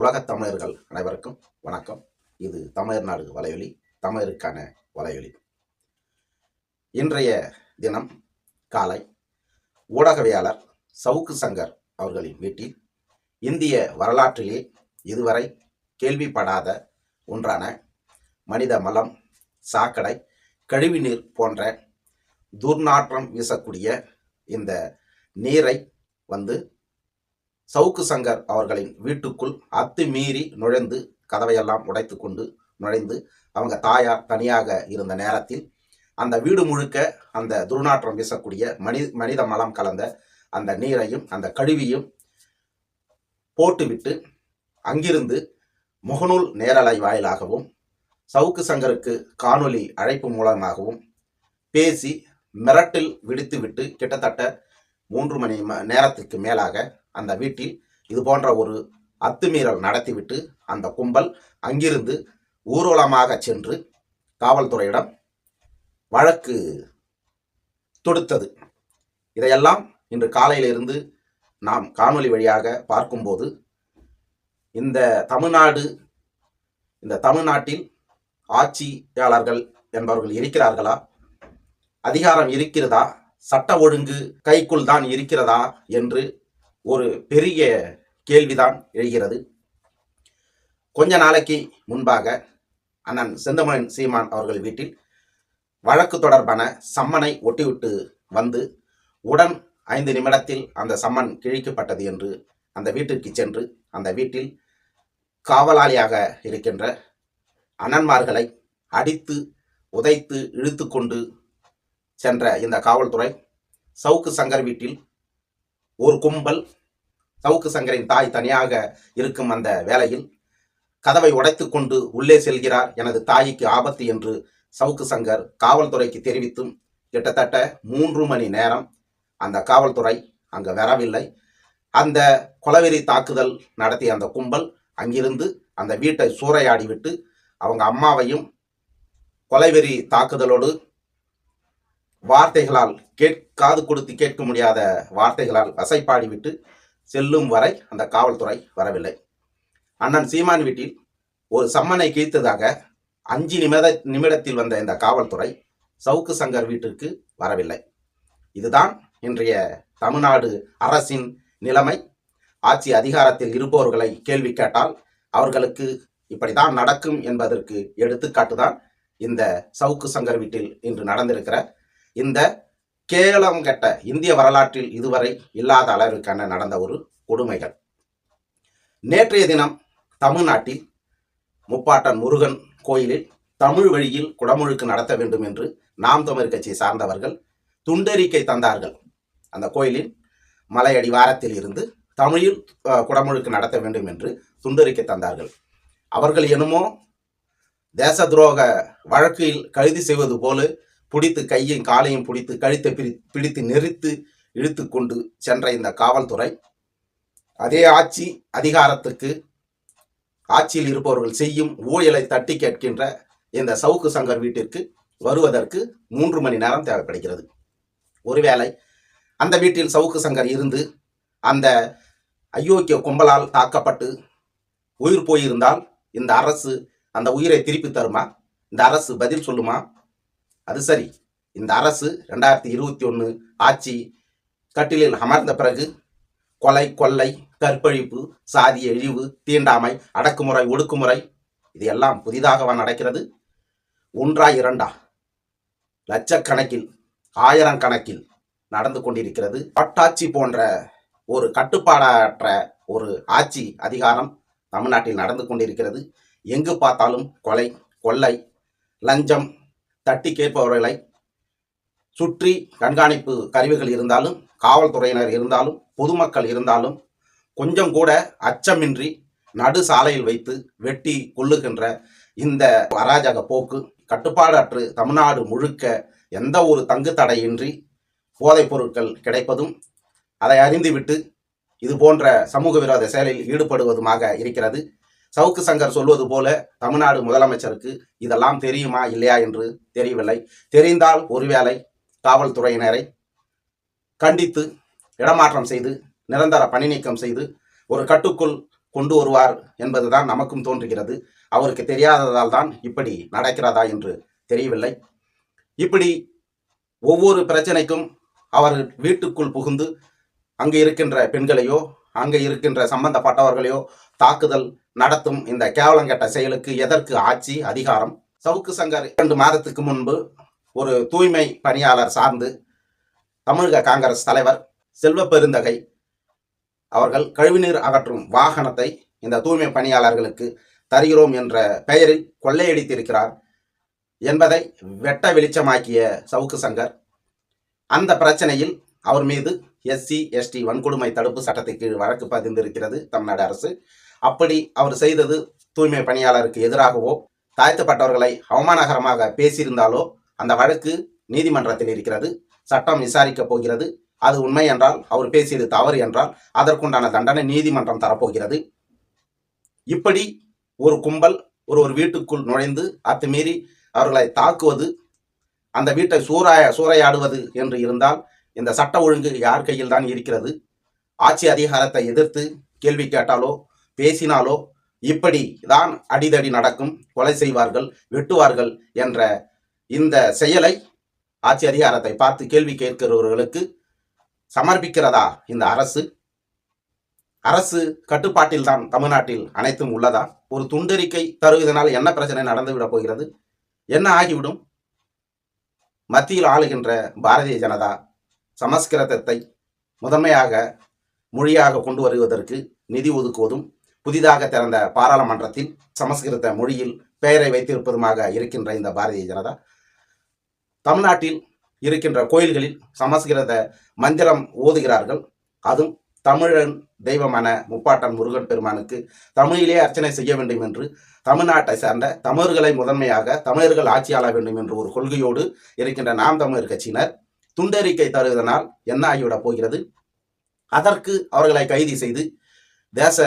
உலகத் தமிழர்கள் அனைவருக்கும் வணக்கம். இது தமிழர் நாடு வலையொலி தமிழருக்கான வலையொலி. இன்றைய தினம் காலை ஊடகவியாளர் சவுக்கு சங்கர் அவர்களின் வீட்டில் இந்திய வரலாற்றிலே இதுவரை கேள்விப்படாத ஒன்றான மனித மலம் சாக்கடை கழிவுநீர் போன்ற துர்நாற்றம் வீசக்கூடிய இந்த நீரை வந்து சவுக்கு சங்கர் அவர்களின் வீட்டுக்குள் அத்துமீறி நுழைந்து கதவையெல்லாம் உடைத்து கொண்டு நுழைந்து அவங்க தாயார் தனியாக இருந்த நேரத்தில் அந்த வீடு முழுக்க அந்த துர்நாற்றம் வீசக்கூடிய மனி மனித மலம் கலந்த அந்த நீரையும் அந்த கழுவியும் போட்டுவிட்டு அங்கிருந்து முகநூல் நேரலை வாயிலாகவும் சவுக்கு சங்கருக்கு காணொலி அழைப்பு மூலமாகவும் பேசி மிரட்டில் விடுத்துவிட்டு கிட்டத்தட்ட மூன்று மணி ம- நேரத்துக்கு மேலாக அந்த வீட்டில் இது போன்ற ஒரு அத்துமீறல் நடத்திவிட்டு அந்த கும்பல் அங்கிருந்து ஊர்வலமாக சென்று காவல்துறையிடம் வழக்கு தொடுத்தது. இதையெல்லாம் இன்று காலையிலிருந்து நாம் காணொலி வழியாக பார்க்கும்போது இந்த தமிழ்நாடு இந்த தமிழ்நாட்டில் ஆட்சியாளர்கள் என்பவர்கள் இருக்கிறார்களா? அதிகாரம் இருக்கிறதா? சட்ட ஒழுங்கு கைக்குள் தான் இருக்கிறதா என்று ஒரு பெரிய கேள்விதான் எழுகிறது. கொஞ்ச நாளைக்கு முன்பாக அண்ணன் செந்தமன் சீமான் அவர்கள் வீட்டில் வழக்கு தொடர்பான சம்மனை ஒட்டிவிட்டு வந்து உடன் ஐந்து நிமிடத்தில் அந்த சம்மன் கிழிக்கப்பட்டது என்று அந்த வீட்டிற்கு சென்று அந்த வீட்டில் காவலாளியாக இருக்கின்ற அண்ணன்மார்களை அடித்து உதைத்து இழுத்து கொண்டு சென்ற இந்த காவல்துறை சவுக்கு சங்கர் வீட்டில் ஒரு கும்பல் சவுக்கு சங்கரின் தாய் தனியாக இருக்கும் அந்த வேளையில் கதவை உடைத்து கொண்டு உள்ளே செல்கிறார் எனது தாய்க்கு ஆபத்து என்று சவுக்கு சங்கர் காவல்துறைக்கு தெரிவித்தும் கிட்டத்தட்ட மூன்று மணி நேரம் அந்த காவல்துறை அங்கு வரவில்லை. அந்த கொலவெறி தாக்குதல் நடத்திய அந்த கும்பல் அங்கிருந்து அந்த வீட்டை சூறையாடி விட்டு அவங்க அம்மாவையும் கொலைவெறி தாக்குதலோடு வார்த்தைகளால் கேட் காது கொடுத்து கேட்க முடியாத வார்த்தைகளால் வசைப்பாடிவிட்டு செல்லும் வரை அந்த காவல்துறை வரவில்லை. அண்ணன் சீமான் வீட்டில் ஒரு சம்மனை கீழ்த்ததாக அஞ்சு நிமிட நிமிடத்தில் வந்த இந்த காவல்துறை சவுக்கு சங்கர் வீட்டிற்கு வரவில்லை. இதுதான் இன்றைய தமிழ்நாடு அரசின் நிலைமை. ஆட்சி அதிகாரத்தில் இருப்பவர்களை கேள்வி கேட்டால் அவர்களுக்கு இப்படிதான் நடக்கும் என்பதற்கு எடுத்துக்காட்டுதான் இந்த சவுக்கு சங்கர் வீட்டில் இன்று நடந்திருக்கிற இந்த கேரளம் கெட்ட இந்திய வரலாற்றில் இதுவரை இல்லாத அளவிற்கான நடந்த ஒரு கொடுமைகள். நேற்றைய தினம் தமிழ்நாட்டில் முப்பாட்டன் முருகன் கோயிலில் தமிழ் வழியில் குடமுழுக்கு நடத்த வேண்டும் என்று நாம் தமிழ் கட்சியை சார்ந்தவர்கள் துண்டறிக்கை தந்தார்கள். அந்த கோயிலின் மலையடி வாரத்தில் இருந்து தமிழில் குடமுழுக்கு நடத்த வேண்டும் என்று துண்டறிக்கை தந்தார்கள். அவர்கள் என்னமோ தேச துரோக வழக்கில் கைது செய்வது போல பிடித்து கையையும் காலையும் பிடித்து கழுத்தை பிரி பிடித்து நெரித்து இழுத்து கொண்டு சென்ற இந்த காவல்துறை அதே ஆட்சி அதிகாரத்துக்கு ஆட்சியில் இருப்பவர்கள் செய்யும் ஊழலை தட்டி கேட்கின்ற இந்த சவுக்கு சங்கர் வீட்டிற்கு வருவதற்கு மூன்று மணி நேரம் தேவைப்படுகிறது. ஒருவேளை அந்த வீட்டில் சவுக்கு சங்கர் இருந்து அந்த அயோக்கிய கும்பலால் தாக்கப்பட்டு உயிர் போயிருந்தால் இந்த அரசு அந்த உயிரை திருப்பி தருமா? இந்த அரசு பதில் சொல்லுமா? அது சரி. இந்த அரசு ரெண்டாயிரத்தி இருபத்தி ஒன்று ஆட்சி கட்டிலில் அமர்ந்த பிறகு கொலை கொள்ளை கற்பழிப்பு சாதி இழிவு தீண்டாமை அடக்குமுறை ஒடுக்குமுறை இது எல்லாம் புதிதாகவா நடக்கிறது. ஒன்றா இரண்டா? லட்சக்கணக்கில் ஆயிரம் கணக்கில் நடந்து கொண்டிருக்கிறது. பட்டாட்சி போன்ற ஒரு கட்டுப்பாடற்ற ஒரு ஆட்சி அதிகாரம் தமிழ்நாட்டில் நடந்து கொண்டிருக்கிறது. எங்கு பார்த்தாலும் கொலை கொள்ளை லஞ்சம் தட்டி கேட்பவர்களை சுற்றி கண்காணிப்பு கருவிகள் இருந்தாலும் காவல்துறையினர் இருந்தாலும் பொதுமக்கள் இருந்தாலும் கொஞ்சம் கூட அச்சமின்றி நடு சாலையில் வைத்து வெட்டி கொள்ளுகின்ற இந்த அராஜக போக்கு கட்டுப்பாடற்று தமிழ்நாடு முழுக்க எந்த ஒரு தங்கு தடையின்றி போதைப் பொருட்கள் கிடைப்பதும் அதை அறிந்துவிட்டு இது போன்ற சமூக விரோத செயலில் ஈடுபடுவதுமாக இருக்கிறது. சவுக்கு சங்கர் சொல்வது போல தமிழ்நாடு முதலமைச்சருக்கு இதெல்லாம் தெரியுமா இல்லையா என்று தெரியவில்லை. தெரிந்தால் ஒருவேளை காவல்துறையினரை கண்டித்து இடமாற்றம் செய்து நிரந்தர பணி நீக்கம் செய்து ஒரு கட்டுக்குள் கொண்டு வருவார் என்பதுதான் நமக்கும் தோன்றுகிறது. அவருக்கு தெரியாததால் தான் இப்படி நடக்கிறதா என்று தெரியவில்லை. இப்படி ஒவ்வொரு பிரச்சனைக்கும் அவர் வீட்டுக்குள் புகுந்து அங்கு இருக்கின்ற பெண்களையோ அங்கு இருக்கின்ற சம்பந்தப்பட்டவர்களையோ தாக்குதல் நடத்தும் இந்த கேவலங்கெட்ட செயலுக்கு எதற்கு ஆட்சி அதிகாரம்? சவுக்கு சங்கர் இரண்டு மாதத்துக்கு முன்பு ஒரு தூய்மை பணியாளர் சார்ந்து தமிழக காங்கிரஸ் தலைவர் செல்வ பெருந்தகை அவர்கள் கழிவுநீர் அகற்றும் வாகனத்தை இந்த தூய்மை பணியாளர்களுக்கு தருகிறோம் என்ற பெயரில் கொள்ளையடித்திருக்கிறார் என்பதை வெட்ட வெளிச்சமாக்கிய சவுக்கு சங்கர். அந்த பிரச்சனையில் அவர் மீது எஸ்சி எஸ்டி வன்கொடுமை தடுப்பு சட்டத்தின் கீழ் வழக்கு பதிந்திருக்கிறது தமிழ்நாடு அரசு. அப்படி அவர் செய்தது தூய்மை பணியாளருக்கு எதிராகவோ தாழ்த்தப்பட்டவர்களை அவமானகரமாக பேசியிருந்தாலோ அந்த வழக்கு நீதிமன்றத்தில் இருக்கிறது சட்டம் விசாரிக்கப் போகிறது. அது உண்மை என்றால் அவர் பேசியது தவறு என்றால் அதற்குண்டான தண்டனை நீதிமன்றம் தரப்போகிறது. இப்படி ஒரு கும்பல் ஒரு ஒரு வீட்டுக்குள் நுழைந்து அத்துமீறி அவர்களை தாக்குவது அந்த வீட்டை சூறாய சூறையாடுவது என்று இருந்தால் இந்த சட்ட ஒழுங்கு யார் கையில் தான் இருக்கிறது? ஆட்சி அதிகாரத்தை எதிர்த்து கேள்வி கேட்டாலோ பேசினாலோ இப்படி தான் அடிதடி நடக்கும் கொலை செய்வார்கள் வெட்டுவார்கள் என்ற இந்த செயலை ஆட்சி அதிகாரத்தை பார்த்து கேள்வி கேட்கிறவர்களுக்கு சமர்ப்பிக்கிறதா இந்த அரசு? அரசு கட்டுப்பாட்டில் தான் தமிழ்நாட்டில் அனைத்தும் உள்ளதா? ஒரு துண்டறிக்கை தருவதனால் என்ன பிரச்சனை நடந்துவிட போகிறது? என்ன ஆகிவிடும்? மத்தியில் ஆளுகின்ற பாரதிய ஜனதா சமஸ்கிருதத்தை முதன்மையாக மொழியாக கொண்டு வருவதற்கு நிதி ஒதுக்குவதும் புதிதாக திறந்த பாராளுமன்றத்தில் சமஸ்கிருத மொழியில் பெயரை வைத்திருப்பதுமாக இருக்கின்ற இந்த பாரதிய ஜனதா தமிழ்நாட்டில் இருக்கின்ற கோயில்களில் சமஸ்கிருத மந்திரம் ஓதுகிறார்கள். அதுவும் தமிழன் தெய்வமான முப்பாட்டன் முருகன் பெருமானுக்கு தமிழிலே அர்ச்சனை செய்ய வேண்டும் என்று தமிழ்நாட்டை சார்ந்த தமிழர்களை முதன்மையாக தமிழர்கள் ஆட்சியாள வேண்டும் என்று ஒரு கொள்கையோடு இருக்கின்ற நாம் தமிழர் கட்சியினர் துண்டறிக்கை தருவதனால் என்ன ஆகிவிடப் போகிறது. அதற்கு அவர்களை கைது செய்து தேச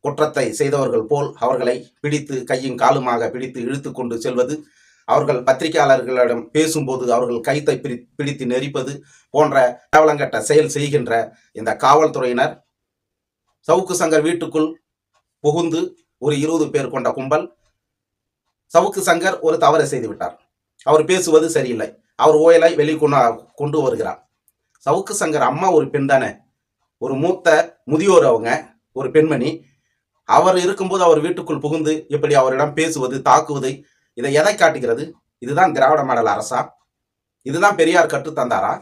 குற்றத்தை செய்தவர்கள் போல் அவர்களை பிடித்து கையும் காலுமாக பிடித்து இழுத்து கொண்டு செல்வது அவர்கள் பத்திரிகையாளர்களிடம் பேசும்போது அவர்கள் கைத்தை பிடி பிடித்து நெரிப்பது போன்ற கேவலங்கட்ட செயல் செய்கின்ற இந்த காவல்துறையினர் சவுக்கு சங்கர் வீட்டுக்குள் புகுந்து ஒரு இருபது பேர் கொண்ட கும்பல் சவுக்கு சங்கர் ஒரு தவறை செய்துவிட்டார். அவர் பேசுவது சரியில்லை. அவர் ஓயலை வெளிக்கொண்டு கொண்டு வருகிறார். சவுக்கு சங்கர் அம்மா ஒரு பெண் தானே. ஒரு மூத்த முதியோர் அவங்க. ஒரு பெண்மணி அவர் இருக்கும்போது அவர் வீட்டுக்குள் புகுந்து இப்படி அவரிடம் பேசுவது தாக்குவது இதை எதை காட்டுகிறது? இதுதான் திராவிட மாடல் அரசா? இதுதான் பெரியார் கற்றுத்தந்தாரா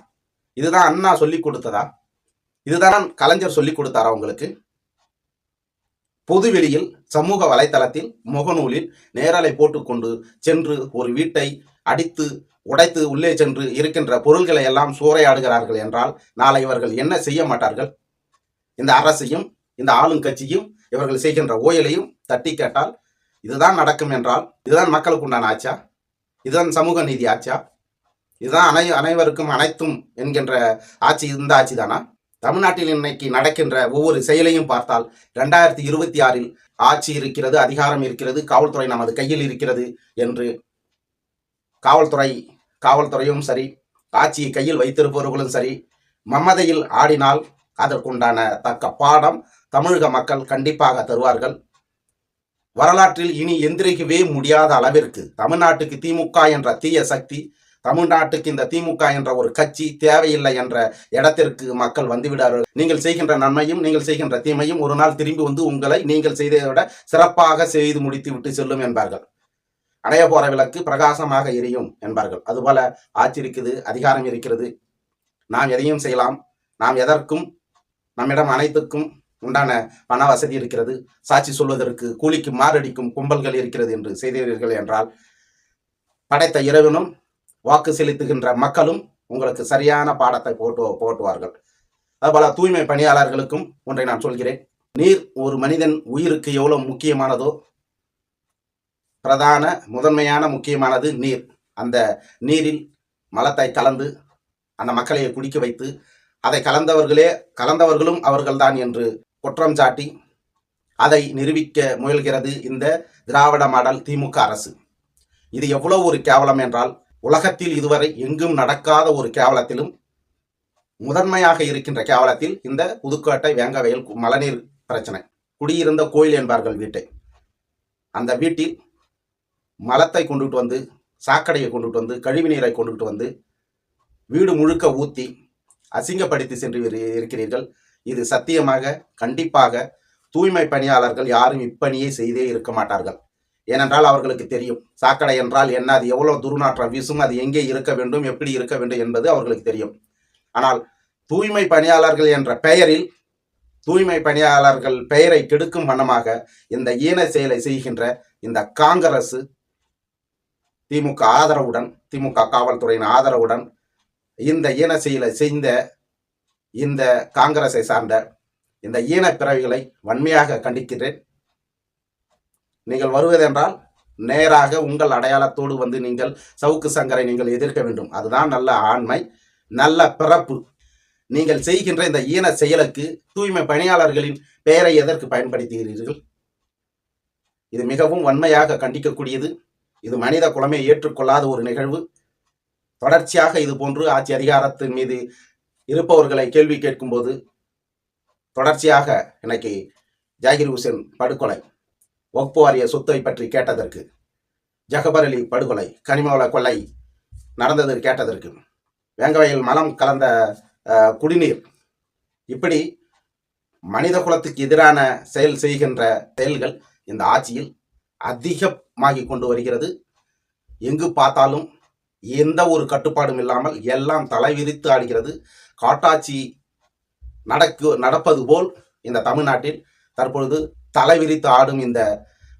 இதுதான் அண்ணா சொல்லி கொடுத்ததா? இதுதான் கலைஞர் சொல்லி கொடுத்தாரா உங்களுக்கு? பொதுவெளியில் சமூக வலைத்தளத்தில் முகநூலில் நேரலை போட்டுக்கொண்டு சென்று ஒரு வீட்டை அடித்து உடைத்து உள்ளே சென்று இருக்கின்ற பொருள்களை எல்லாம் சூறையாடுகிறார்கள் என்றால் நாளை இவர்கள் என்ன செய்ய மாட்டார்கள்? இந்த அரசையும் இந்த ஆளுங்கட்சியும் இவர்கள் செய்கின்ற ஓயலையும் தட்டி கேட்டால் இதுதான் நடக்கும் என்றால் இதுதான் மக்களுக்கு உண்டான ஆச்சா? இதுதான் சமூக நீதி ஆட்சியா இதுதான் அனை அனைவருக்கும் அனைத்தும் என்கின்ற ஆட்சி இந்த ஆட்சி தானா? தமிழ்நாட்டில் இன்னைக்கு நடக்கின்ற ஒவ்வொரு செயலையும் பார்த்தால் ரெண்டாயிரத்தி இருபத்தி ஆறில் ஆட்சி இருக்கிறது அதிகாரம் இருக்கிறது காவல்துறை நமது கையில் இருக்கிறது என்று காவல்துறை காவல்துறையும் சரி ஆட்சியை கையில் வைத்திருப்பவர்களும் சரி மமதையில் ஆடினால் அதற்குண்டான தக்க பாடம் தமிழக மக்கள் கண்டிப்பாக தருவார்கள். வரலாற்றில் இனி எந்திரிக்கவே முடியாத அளவிற்கு தமிழ்நாட்டுக்கு திமுக என்ற தீய சக்தி தமிழ்நாட்டுக்கு இந்த திமுக என்ற ஒரு கட்சி தேவையில்லை என்ற இடத்திற்கு மக்கள் வந்துவிடார்கள். நீங்கள் செய்கின்ற நன்மையும் நீங்கள் செய்கின்ற தீமையும் ஒரு நாள் திரும்பி வந்து உங்களை நீங்கள் செய்ததை விட சிறப்பாக செய்து முடித்து விட்டு செல்லும் என்பார்கள். அணைய போற விளக்கு பிரகாசமாக எரியும் என்பார்கள். அதுபோல ஆட்சி இருக்குது அதிகாரம் இருக்கிறது. நாம் எதையும் செய்யலாம். நாம் எதற்கும் நம்மிடம் அனைத்துக்கும் உண்டான பண வசதி இருக்கிறது. சாட்சி சொல்வதற்கு கூலிக்கு மாரடிக்கும் கும்பல்கள் இருக்கிறது என்று செய்தீர்கள் என்றால் படைத்த இறைவனும் வாக்கு செலுத்துகின்ற மக்களும் உங்களுக்கு சரியான பாடத்தை போட்டு போட்டுவார்கள். அதுபோல தூய்மை பணியாளர்களுக்கும் ஒன்றை நான் சொல்கிறேன். நீர் ஒரு மனிதன் உயிருக்கு எவ்வளவு முக்கியமானதோ பிரதான முதன்மையான முக்கியமானது நீர். அந்த நீரில் மலத்தை கலந்து அந்த மக்களை குடிக்க வைத்து அதை கலந்தவர்களே கலந்தவர்களும் அவர்கள்தான் என்று குற்றம் சாட்டி அதை நிரூபிக்க முயல்கிறது இந்த திராவிட மாடல் திமுக அரசு. இது எவ்வளவு ஒரு கேவலம் என்றால் உலகத்தில் இதுவரை எங்கும் நடக்காத ஒரு கேவலத்திலும் முதன்மையாக இருக்கின்ற கேவலத்தில் இந்த புதுக்கோட்டை வேங்கவயல் மழைநீர் பிரச்சனை. குடியிருந்த கோயில் என்பார்கள் வீட்டை. அந்த வீட்டில் மலத்தை கொண்டுட்டு வந்து சாக்கடையை கொண்டுட்டு வந்து கழிவு நீரை கொண்டுட்டு வந்து வீடு முழுக்க ஊற்றி அசிங்கப்படுத்தி சென்று இருக்கிறீர்கள். இது சத்தியமாக கண்டிப்பாக தூய்மை பணியாளர்கள் யாரும் இப்பணியை செய்தே இருக்க மாட்டார்கள். ஏனென்றால் அவர்களுக்கு தெரியும் சாக்கடை என்றால் என்ன அது எவ்வளோ துர்நாற்றம் வீசும் அது எங்கே இருக்க வேண்டும் எப்படி இருக்க வேண்டும் என்பது அவர்களுக்கு தெரியும். ஆனால் தூய்மை பணியாளர்கள் என்ற பெயரில் தூய்மை பணியாளர்கள் பெயரை கெடுக்கும் வண்ணமாக இந்த ஈன செயலை செய்கின்ற இந்த காங்கிரஸ் திமுக ஆதரவுடன் திமுக காவல்துறையின் ஆதரவுடன் இந்த ஈன செயலை செய்த இந்த காங்கிரஸை சார்ந்த இந்த ஈன பிறவிகளை வன்மையாக கண்டிக்கிறேன் நீங்கள் வருவதென்றால் நேராக உங்கள் அடையாளத்தோடு வந்து நீங்கள் சவுக்கு சங்கரை நீங்கள் எதிர்க்க வேண்டும். அதுதான் நல்ல ஆண்மை நல்ல பிறப்பு. நீங்கள் செய்கின்ற இந்த ஈன செயலுக்கு தூய்மை பணியாளர்களின் பெயரை எதற்கு பயன்படுத்துகிறீர்கள்? இது மிகவும் வன்மையாக கண்டிக்கக்கூடியது. இது மனித குலமே ஏற்றுக்கொள்ளாத ஒரு நிகழ்வு. தொடர்ச்சியாக இது போன்று ஆட்சி அதிகாரத்தின் மீது இருப்பவர்களை கேள்வி கேட்கும்போது தொடர்ச்சியாக இன்னைக்கு ஜாகிர் ஹுசேன் படுகொலை வக்பு வாரிய சொத்தை பற்றி கேட்டதற்கு ஜஹபர் அலி படுகொலை கனிமவள கொள்ளை நடந்தது கேட்டதற்கு வேங்கவையில் மலம் கலந்த குடிநீர் இப்படி மனித குலத்துக்கு எதிரான செயல் செய்கின்ற செயல்கள் இந்த ஆட்சியில் அதிகமாகி கொண்டு வருகிறது. எங்கு பார்த்தாலும் எந்த ஒரு கட்டுப்பாடும் இல்லாமல் எல்லாம் தலைவிரித்து ஆடுகிறது. காட்டாட்சி நடக்கு நடப்பது போல் இந்த தமிழ்நாட்டில் தற்பொழுது தலைவிரித்து ஆடும் இந்த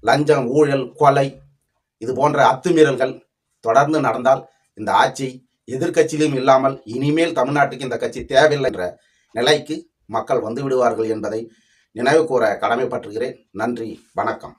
லஞ்சம் ஊழல் கொலை இது போன்ற அத்துமீறல்கள் தொடர்ந்து நடந்தால் இந்த ஆட்சி எதிர்கட்சியிலும் இல்லாமல் இனிமேல் தமிழ்நாட்டுக்கு இந்த கட்சி தேவையில்லை என்ற நிலைக்கு மக்கள் வந்து விடுவார்கள் என்பதை நினைவு கூற கடமைப்பட்டுகிறேன் நன்றி வணக்கம்.